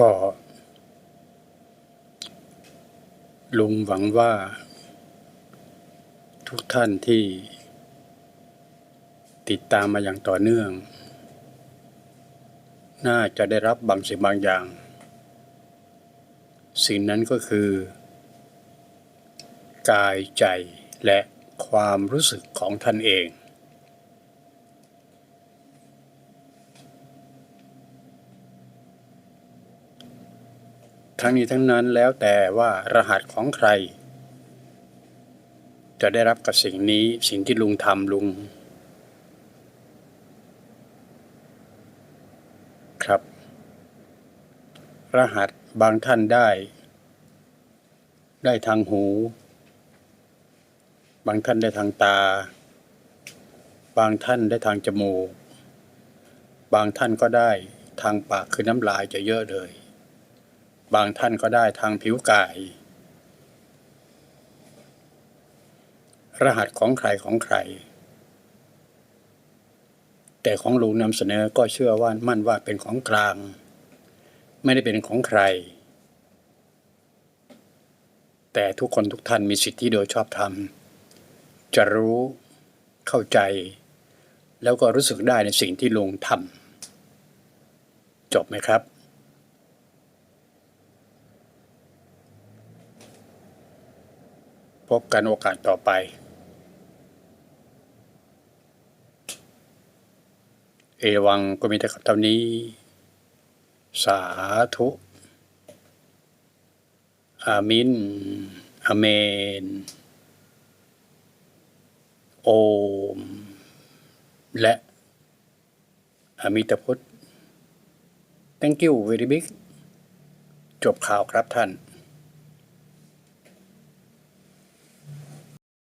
ก็ลุงหวังว่า ทุกท่านที่ ติดตามมาอย่างต่อเนื่อง น่าจะได้รับบางสิ่งบางอย่าง สิ่งนั้นก็คือ กายใจและความรู้สึกของท่านเอง ทั้งนี้ทั้งนั้นแล้วแต่ว่ารหัสของใคร จะได้รับกับสิ่งนี้สิ่งที่ลุงทำลุง ครับ รหัสบางท่านได้ ได้ทางหู บางท่านได้ทางตา บางท่านได้ทางจมูก บางท่านก็ได้ทางปากคือน้ำลายจะเยอะเลย บางท่านก็ได้ทางผิวกาย รหัสของใครของใคร แต่ของลุงนำเสนอก็เชื่อว่ามั่นว่าเป็นของกลาง ไม่ได้เป็นของใคร แต่ทุกคนทุกท่านมีสิทธิโดยชอบธรรม จะรู้เข้าใจ แล้วก็รู้สึกได้ในสิ่งที่ลุงทำจบไหมครับ พบกันโอกาสต่อไป เอวังก็มีแต่กับเท่านี้ สาธุอามินอเมน โอม และอามิตพุทธ thank you very big จบข่าวครับท่าน